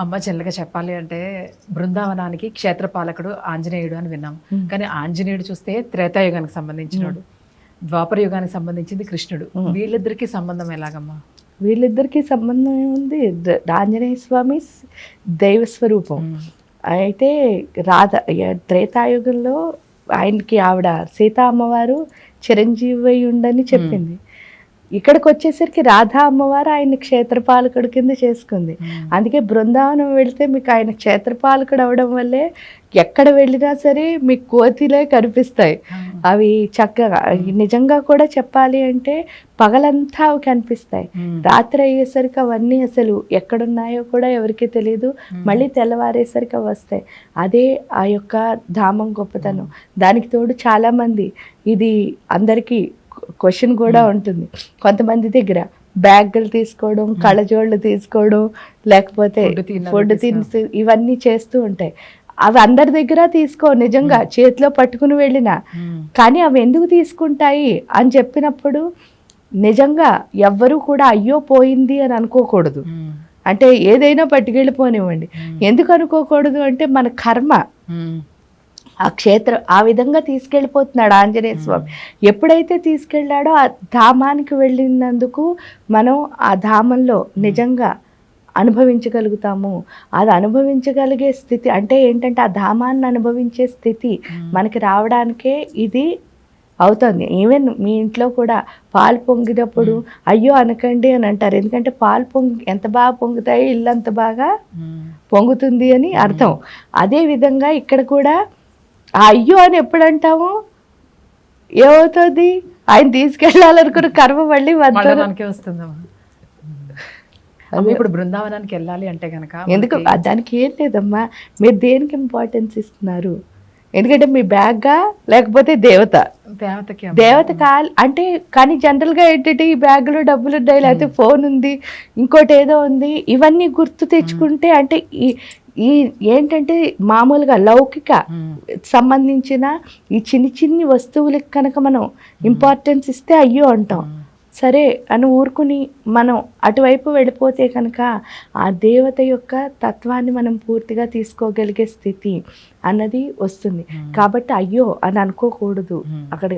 అమ్మ చిన్నగా చెప్పాలి అంటే బృందావనానికి క్షేత్రపాలకుడు ఆంజనేయుడు అని విన్నాం. కానీ ఆంజనేయుడు చూస్తే త్రేతాయుగానికి సంబంధించినోడు. ద్వాపర యుగానికి సంబంధించింది కృష్ణుడు. వీళ్ళిద్దరికి సంబంధం ఎలాగమ్మా? వీళ్ళిద్దరికి సంబంధం ఏముంది? ఆంజనేయ స్వామి స్- దైవ స్వరూపం అయితే రాధ త్రేతాయుగంలో ఆయనకి ఆవిడ సీతా అమ్మవారు చిరంజీవి అయి ఉండని చెప్పింది. ఇక్కడికి వచ్చేసరికి రాధా అమ్మవారు ఆయన క్షేత్రపాలకుడు కింద చేసుకుంది. అందుకే బృందావనం వెళితే మీకు ఆయన క్షేత్రపాలకుడు అవడం వల్లే ఎక్కడ వెళ్ళినా సరే మీకు కోతిలే కనిపిస్తాయి. అవి చక్కగా నిజంగా కూడా చెప్పాలి అంటే పగలంతా అవి కనిపిస్తాయి. రాత్రి అయ్యేసరికి అవన్నీ అసలు ఎక్కడున్నాయో కూడా ఎవరికీ తెలియదు మళ్ళీ తెల్లవారేసరికి అవి వస్తాయి. అదే ఆ యొక్క ధామం గొప్పతనం. దానికి తోడు చాలామంది ఇది అందరికీ క్వశ్చన్ కూడా ఉంటుంది. కొంతమంది దగ్గర బ్యాగులు తీసుకోవడం కళ్ళజోళ్ళు తీసుకోవడం లేకపోతే ఫుడ్. తిని ఇవన్నీ చేస్తూ ఉంటాయి. అవి అందరి దగ్గర తీసుకో నిజంగా చేతిలో పట్టుకుని వెళ్ళినా. కానీ అవి ఎందుకు తీసుకుంటాయి అని చెప్పినప్పుడు నిజంగా ఎవ్వరూ కూడా అయ్యో పోయింది అని అనుకోకూడదు. అంటే ఏదైనా పట్టుకెళ్ళిపోనివ్వండి. ఎందుకు అనుకోకూడదు అంటే మన కర్మ. ఆ క్షేత్రం ఆ విధంగా తీసుకెళ్ళిపోతున్నాడు ఆంజనేయ స్వామి. ఎప్పుడైతే తీసుకెళ్ళాడో ఆ ధామానికి వెళ్ళినందుకు మనం ఆ ధామంలో నిజంగా అనుభవించగలుగుతాము. అది అనుభవించగలిగే స్థితి అంటే ఏంటంటే ఆ ధామాన్ని అనుభవించే స్థితి మనకి రావడానికే ఇది అవుతుంది. ఈవెన్ మీ ఇంట్లో కూడా పాలు పొంగినప్పుడు అయ్యో అనకండి అని అంటారు. ఎందుకంటే పాలు పొంగి ఎంత బాగా పొంగుతాయి ఇల్లు అంత బాగా పొంగుతుంది అని అర్థం. అదే విధంగా ఇక్కడ కూడా అయ్యో అని ఎప్పుడు అంటాము ఏమవుతుంది? ఆయన తీసుకెళ్ళాలనుకున్న కర్మ మళ్ళీ మనకే వస్తుందమ్మా. ఇప్పుడు బృందావనానికి వెళ్ళాలి అంటే గనక ఎందుకు? దానికి ఏం లేదమ్మా. మీరు దేనికి ఇంపార్టెన్స్ ఇస్తున్నారు? ఎందుకంటే మీ బ్యాగ్గా లేకపోతే దేవత? దేవతకి. దేవత కాల్ అంటే కానీ జనరల్గా ఏంటంటే ఈ బ్యాగులో డబ్బులు ఉన్నాయి లేకపోతే ఫోన్ ఉంది ఇంకోటి ఏదో ఉంది ఇవన్నీ గుర్తు తెచ్చుకుంటే అంటే ఈ ఈ ఏంటంటే మామూలుగా లౌకిక. సంబంధించిన ఈ చిన్ని చిన్ని వస్తువులకు కనుక మనం ఇంపార్టెన్స్ ఇస్తే అయ్యో అంటాం. సరే అని ఊరుకుని మనం అటువైపు వెళ్ళిపోతే కనుక ఆ దేవత యొక్క తత్వాన్ని మనం పూర్తిగా తీసుకోగలిగే స్థితి అన్నది వస్తుంది. కాబట్టి అయ్యో అని అనుకోకూడదు. అక్కడ